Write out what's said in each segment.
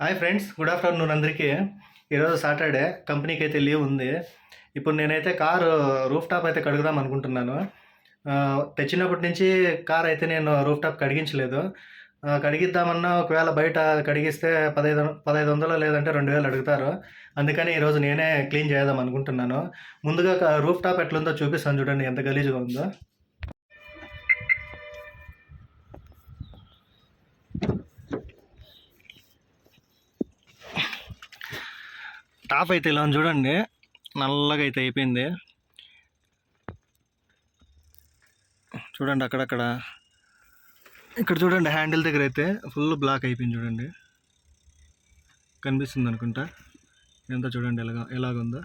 Hi friends good afternoon అందరికీ. ఈరోజు Saturday కంపెనీకి అయితే లీవ్ ఉంది. ఇప్పుడు నేనైతే కారు రూఫ్ టాప్ అయితే కడుగుదాం అనుకుంటున్నాను. తెచ్చినప్పటి నుంచి కార్ అయితే నేను రూఫ్ టాప్ కడిగించలేదు కడిగిద్దామన్నా ఒకవేళ బయట కడిగిస్తే పదహైదు పదహైదు వందలు లేదంటే రెండు వేలు అడుగుతారు. అందుకని ఈరోజు నేనే క్లీన్ చేద్దాం అనుకుంటున్నాను. ముందుగా రూఫ్ టాప్ ఎట్లుందో చూపిస్తాను చూడండి ఎంత గలీజ్గా ఉందో. టాప్ అయితే ఇలా చూడండి. నల్లగా అయితే అయిపోయింది. చూడండి అక్కడక్కడ. ఇక్కడ చూడండి హ్యాండిల్ దగ్గర అయితే ఫుల్ బ్లాక్ అయిపోయింది చూడండి. కనిపిస్తుంది అనుకుంటా. ఎంత చూడండి ఎలాగ ఎలాగుందో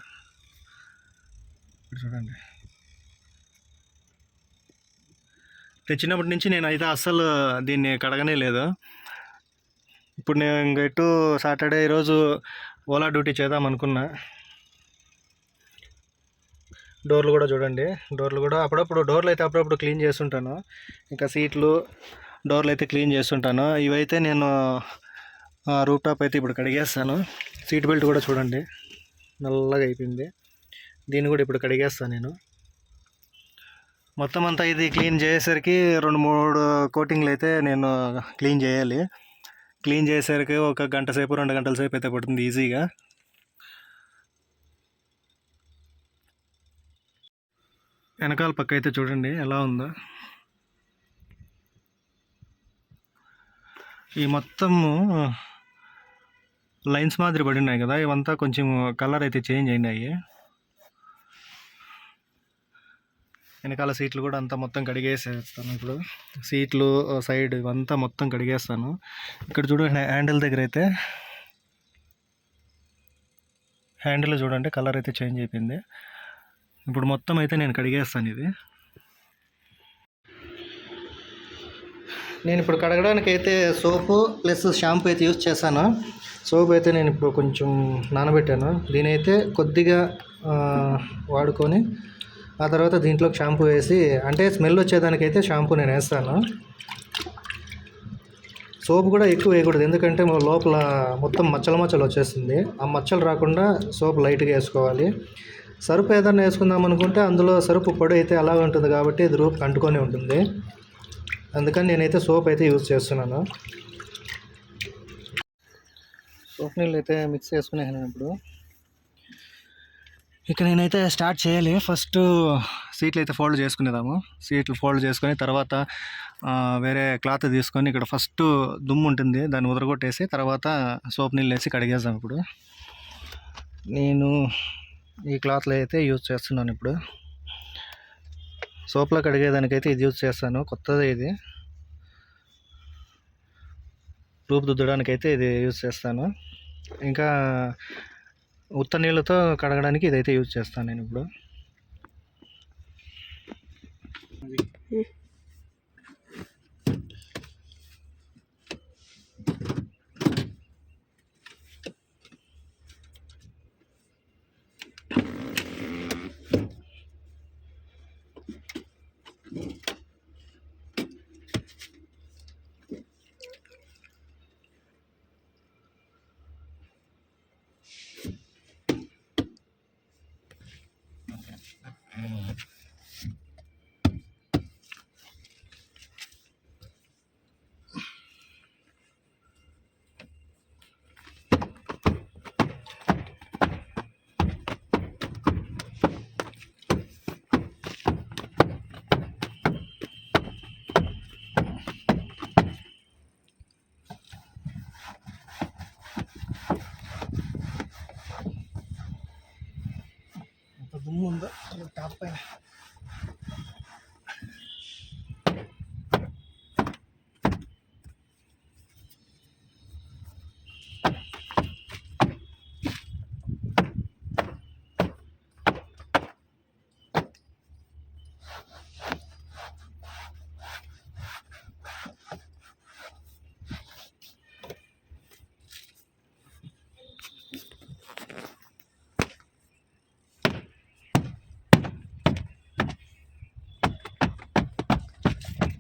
ఇక్కడ చూడండి. తెచ్చినప్పటి నుంచి నేను అయితే అస్సలు దీన్ని కడగనే లేదు. ఇప్పుడు నేను ఇంక సాటర్డే ఈరోజు ఓలా డ్యూటీ చేద్దాం అనుకున్నా. డోర్లు కూడా చూడండి. డోర్లు కూడా అప్పుడప్పుడు డోర్లు అయితే అప్పుడప్పుడు క్లీన్ చేస్తుంటాను. ఇంకా సీట్లు డోర్లు అయితే క్లీన్ చేస్తుంటాను. ఇవైతే నేను రూప్ టాప్ అయితే ఇప్పుడు కడిగేస్తాను. సీట్ బెల్ట్ కూడా చూడండి. నల్లగా అయిపోయింది. దీన్ని కూడా ఇప్పుడు కడిగేస్తాను నేను. మొత్తం అంతా ఇది క్లీన్ చేసేసరికి రెండు మూడు కోటింగ్లు అయితే నేను క్లీన్ చేయాలి. క్లీన్ చేసేసరికి ఒక గంట సేపు రెండు గంటల సేపు అయితే పడుతుంది ఈజీగా. వెనకాల పక్క అయితే చూడండి ఎలా ఉందో. ఈ మొత్తము లైన్స్ మాదిరి పడినాయి కదా ఇవంతా కొంచెం కలర్ అయితే చేంజ్ అయినాయి. వెనకాల సీట్లు కూడా అంతా మొత్తం కడిగేసేస్తాను ఇప్పుడు. సీట్లు సైడ్ ఇవంతా మొత్తం కడిగేస్తాను. ఇక్కడ చూడండి హ్యాండిల్ దగ్గర అయితే హ్యాండిల్ చూడండి కలర్ అయితే చేంజ్ అయిపోయింది. ఇప్పుడు మొత్తం అయితే నేను కడిగేస్తాను ఇది. నేను ఇప్పుడు కడగడానికి అయితే సోపు ప్లస్ షాంపూ అయితే యూజ్ చేశాను. సోప్ అయితే నేను ఇప్పుడు కొంచెం నానబెట్టాను. దీనైతే కొద్దిగా వాడుకొని ఆ తర్వాత దీంట్లో షాంపూ వేసి అంటే స్మెల్ వచ్చేదానికైతే షాంపూ నేను వేస్తాను. సోప్ కూడా ఎక్కువ వేయకూడదు ఎందుకంటే లోపల మొత్తం మచ్చల మచ్చలు వచ్చేస్తుంది. ఆ మచ్చలు రాకుండా సోప్ లైట్గా వేసుకోవాలి. సరుపు ఏదైనా వేసుకుందాం అనుకుంటే అందులో సరుపు పొడి అయితే అలా ఉంటుంది కాబట్టి ఇది రూప్ అంటుకొని ఉంటుంది. అందుకని నేనైతే సోప్ అయితే యూజ్ చేస్తున్నాను. సోప్ నీళ్ళు అయితే మిక్స్ చేసుకునేసాను ఇప్పుడు. ఇక్కడ నేనైతే స్టార్ట్ చేయాలి. ఫస్ట్ సీట్లు అయితే ఫోల్డ్ చేసుకునేదాము. సీట్లు ఫోల్డ్ చేసుకొని తర్వాత వేరే క్లాత్ తీసుకొని ఇక్కడ ఫస్ట్ దుమ్ము ఉంటుంది. దాన్ని ఉదరగొట్టేసి తర్వాత సోప్ నీళ్ళు వేసి కడిగేద్దాం ఇప్పుడు. నేను ఈ క్లాత్లో అయితే యూజ్ చేస్తున్నాను ఇప్పుడు. సోప్లో కడిగేదానికైతే ఇది యూజ్ చేస్తాను. కొత్తది ఇది. రూపు దుద్దడానికైతే ఇది యూజ్ చేస్తాను. ఇంకా ఉత్త నీళ్ళతో కడగడానికి ఇదైతే యూజ్ చేస్తాను నేను ఇప్పుడు.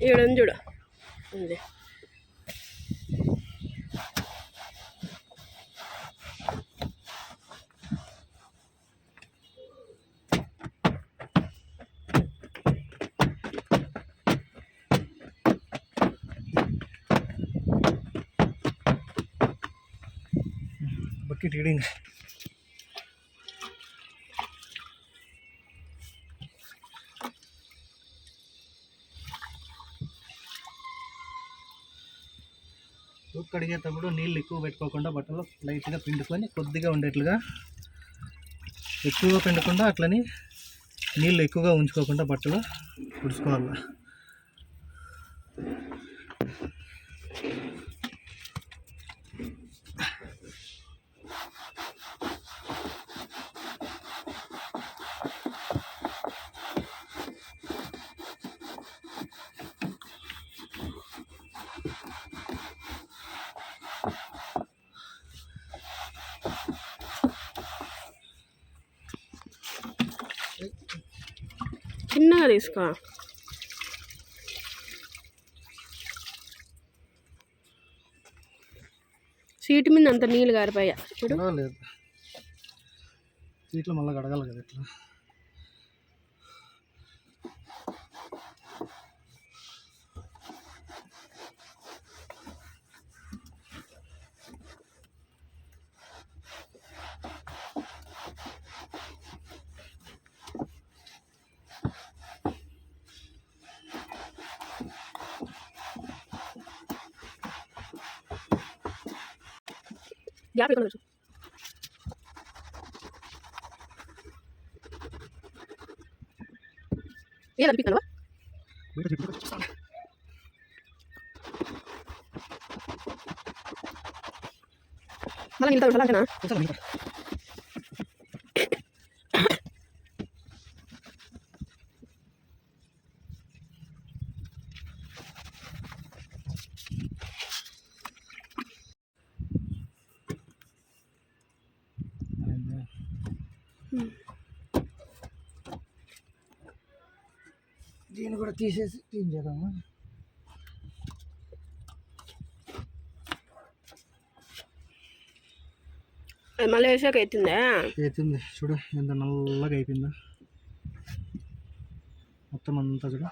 ഇവിടെ ഒന്ന് ചൂടാ അല്ലേ കിട്ടിയിടുക కడిగేటప్పుడు నీళ్ళు ఎక్కువ పెట్టుకోకుండా బట్టలు లైట్గా పిండుకొని కొద్దిగా ఉండేట్లుగా ఎక్కువగా పిండకుండా అట్లని నీళ్ళు ఎక్కువగా ఉంచుకోకుండా బట్టలు ఉడుచుకోవాలి చిన్నగా తీసుకో. సీట్ మీద అంత నీళ్ళు కారిపోయా చూడు. సీట్లు మళ్ళీ కడగాలి కదా ఇట్లా. గ్యాప్ ఇక్కడ ఏది అనిపిస్తాను బయట చెట్టు కూడా చూస్తాను. మళ్ళీ నిలుతాడు అలాగనా చూస్తాను ఇంకా. అయిందా? దీన్ని కూడా తీసేసి క్లీన్ చేద్దామా? మళ్ళీ వేసాక ఎత్తిందా? అయిపోయింది చూడు ఎంత నల్లగా అయిపోయిందా. మొత్తం అంతా చూడు.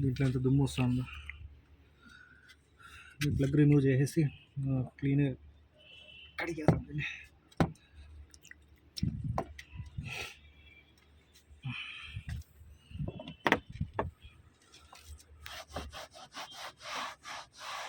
దీంట్లో ఎంత దుమ్ము వస్తుందో. ఈ ప్లగ్ రిమూవ్ చేసేసి క్లీన్ కడిగేద్దాం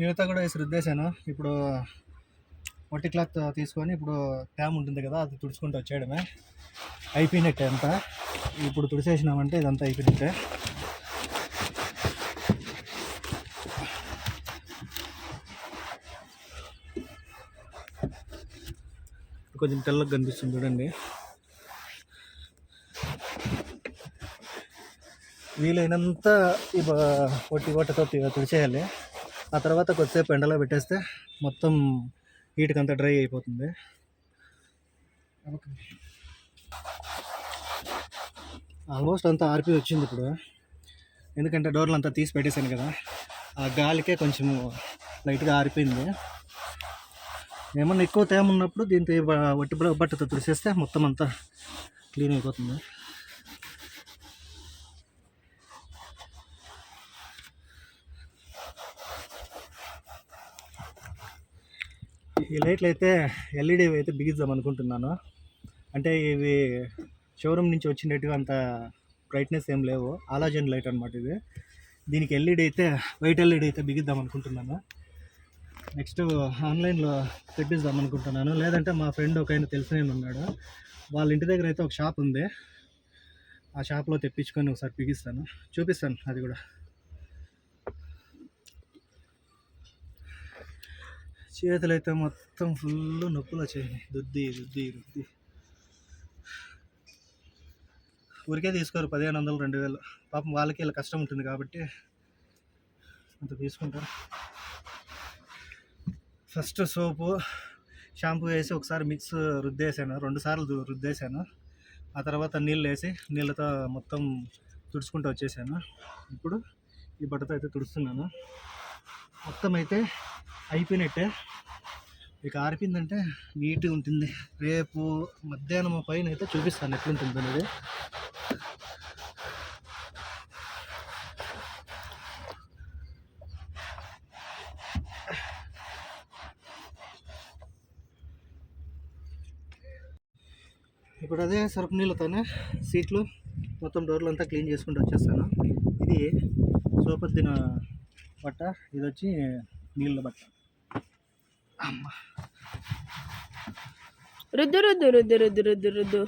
మిగతా కూడా వేసి రుద్దేశాను. ఇప్పుడు వట్టి క్లాత్ తీసుకొని ఇప్పుడు ట్యామ్ ఉంటుంది కదా అది తుడుచుకుంటూ వచ్చేయడమే. అయిపోయినట్టే అంతా. ఇప్పుడు తుడిచేసినామంటే ఇదంతా అయిపోయినట్టే. కొంచెం తెల్లగా కనిపిస్తుంది చూడండి. వీలైనంత ఈ పొట్టి బట్టతో తుడిచేయాలి. ఆ తర్వాత కొద్దిసేపు ఎండలో పెట్టేస్తే మొత్తం హీట్కి డ్రై అయిపోతుంది. ఆల్మోస్ట్ అంతా ఆర్పి వచ్చింది ఇప్పుడు. ఎందుకంటే డోర్లు అంతా తీసి పెట్టేశాను కదా. ఆ గాలికే కొంచెం లైట్గా ఆరిపోయింది. ఏమన్నా ఎక్కువ తేమ ఉన్నప్పుడు దీంతో ఈ వట్టి బట్టతో తుడిసేస్తే మొత్తం అంతా క్లీన్ అయిపోతుంది. ఈ లైట్లు అయితే ఎల్ఈడి అయితే బిగిద్దాం అనుకుంటున్నాను. అంటే ఇవి షోరూమ్ నుంచి వచ్చినట్టుగా అంత బ్రైట్నెస్ ఏం లేవు. ఆలాజన్ లైట్ అనమాట ఇది. దీనికి ఎల్ఈడి అయితే వైట్ ఎల్ఈడి అయితే బిగిద్దాం అనుకుంటున్నాను. నెక్స్ట్ ఆన్లైన్లో తెప్పిద్దాం అనుకుంటున్నాను. లేదంటే మా ఫ్రెండ్ ఒక ఆయన తెలిసిన ఉన్నాడు. వాళ్ళ ఇంటి దగ్గర అయితే ఒక షాప్ ఉంది. ఆ షాప్లో తెప్పించుకొని ఒకసారి బిగిస్తాను. చూపిస్తాను అది కూడా. చేతులు అయితే మొత్తం ఫుల్ నొప్పులు వచ్చాయి దుద్ది దుద్ది దుద్ది. ఊరికే తీసుకోరు పదిహేను వందలు రెండు వేలు. పాపం వాళ్ళకి ఇలా కష్టం ఉంటుంది కాబట్టి అంత తీసుకుంటారు. ఫస్ట్ సోపు షాంపూ వేసి ఒకసారి మిక్స్ రుద్దేశాను రెండు సార్లు రుద్దేశాను ఆ తర్వాత నీళ్ళు వేసి నీళ్ళతో మొత్తం తుడుచుకుంటూ వచ్చేసాను. ఇప్పుడు ఈ బట్టతో అయితే తుడుస్తున్నాను. మొత్తం అయితే అయిపోయినట్టే. ఇక ఆరిపోయిందంటే నీట్గా ఉంటుంది. రేపు మధ్యాహ్నం పైన అయితే చూపిస్తాను ఎట్లుంటుంది అనేది. ఇప్పుడు అదే సరుపు నీళ్ళతోనే సీట్లు మొత్తం డోర్లు అంతా క్లీన్ చేసుకుంటూ వచ్చేస్తాను. ఇది సోపద్దిన బట్ట ఇది వచ్చి నీళ్ళ బట్ట. రుద్దు రుద్దు రుద్దు రుద్దు రుద్దు రుద్దు.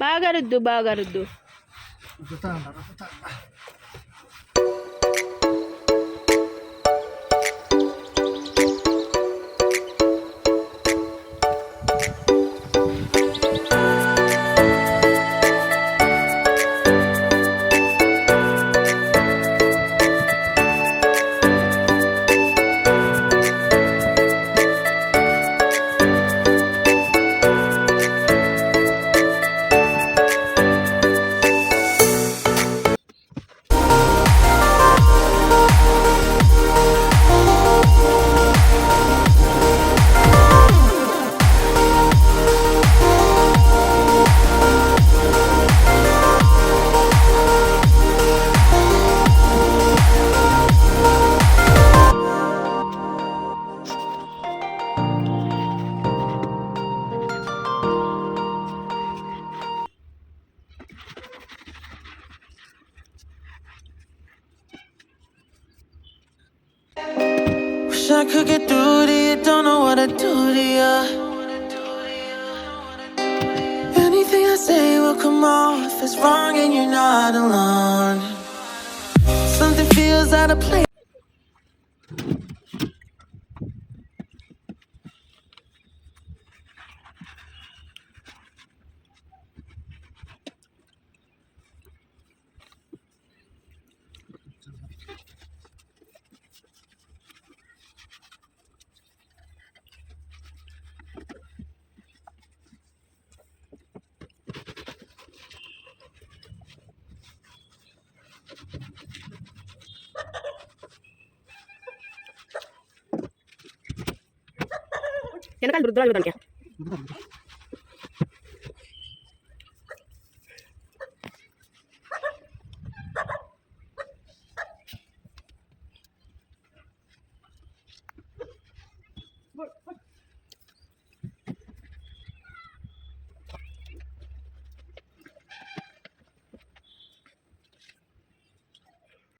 బాగా రుద్దు బాగా రుద్దు. రుద్దుతా రుద్దుతా as wrong, and you're not alone. Something feels out of place. వెనకాల రుద్దురాలు దానికి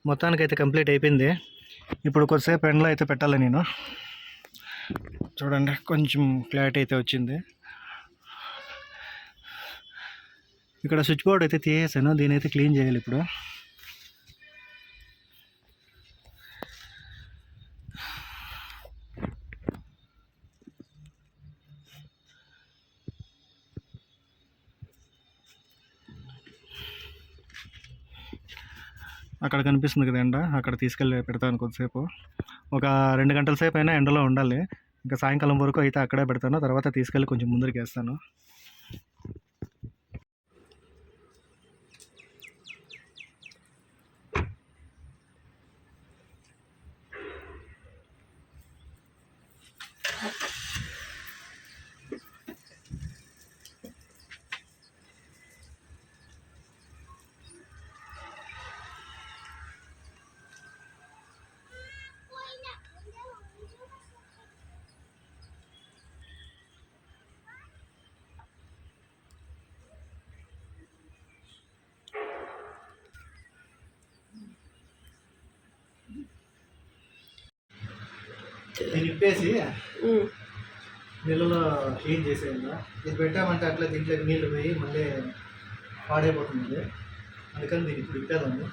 మొత్తానికి అయితే కంప్లీట్ అయిపోయింది. ఇప్పుడు కొద్దిసేపు ఎండలో అయితే పెట్టాలి నేను. చూడండి కొంచెం క్లారిటీ అయితే వచ్చింది. ఇక్కడ స్విచ్ బోర్డ్ అయితే తీసేసాను దీని అయితే క్లీన్ చేయాలి ఇప్పుడు. అక్కడ కనిపిస్తుంది కదా ఎండ అక్కడ తీసుకెళ్ళి పెడతాను కొద్దిసేపు. ఒక రెండు గంటల సేపు అయినా ఎండలో ఉండాలి. ఇంకా సాయంకాలం వరకు అయితే అక్కడే పెడతాను. తర్వాత తీసుకెళ్ళి కొంచెం ముందరికి వేస్తాను. ఉమ్. నీళ్ళలో క్లీన్ చేసేయండి. ఇది పెట్టామంటే అట్లా దీంట్లో నీళ్ళు పోయి మళ్ళీ పాడైపోతుంది. అందుకని దీన్ని ఇప్పుడు ఇప్పేదాన్ని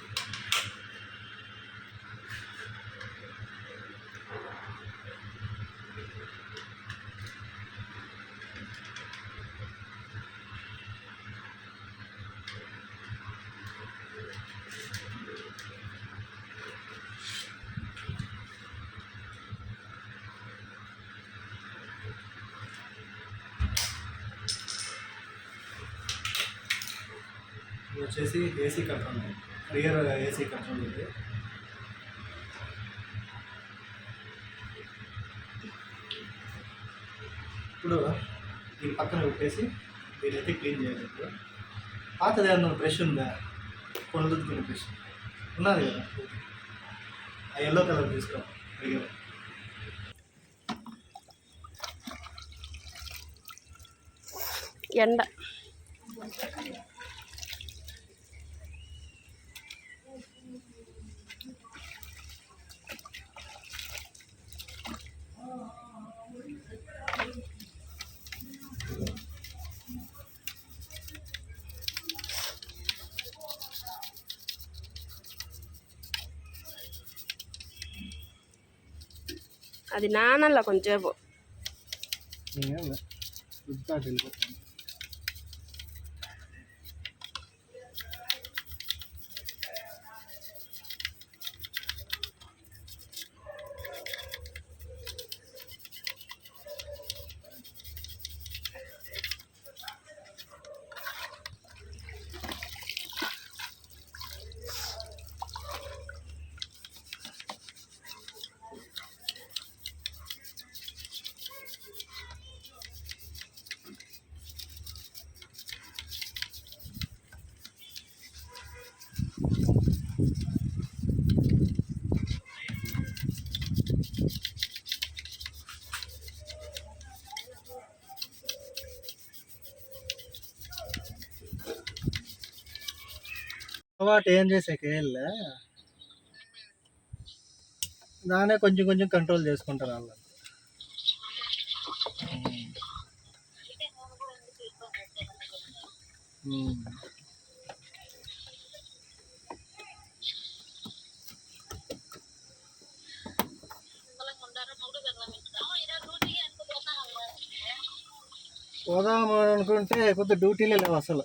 ఇది వచ్చేసి AC control rear AC control ఉంది. ఇప్పుడు దీని పక్కన పెట్టేసి దీని అయితే క్లీన్ చేయాలి ఇప్పుడు. పాతది ఏమన్నా బ్రష్ ఉందా? కొనుదుకునే బ్రష్ ఉన్నది కదా? ఆ ఎల్లో కలర్ తీసుకో. రియర్ ఎండ. అది నానల్ల కొంచెంసేపు. అలవాటు ఏం చేసాక వెళ్ళా దానే కొంచెం కొంచెం కంట్రోల్ చేసుకుంటారు వాళ్ళు. పోదాము అనుకుంటే కొద్ది డ్యూటీలే లేవు అసలు.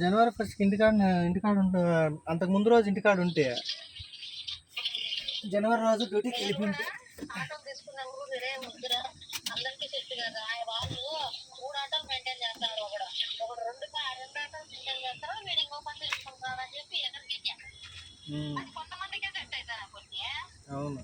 జనవరి ఫస్ట్ ఇంటికాడ ఇంటికాడ అంతకు ముందు రోజు ఇంటికాడ ఉంటే జనవరి రోజు డ్యూటీకి వెళ్ళిపోయింది. అవును.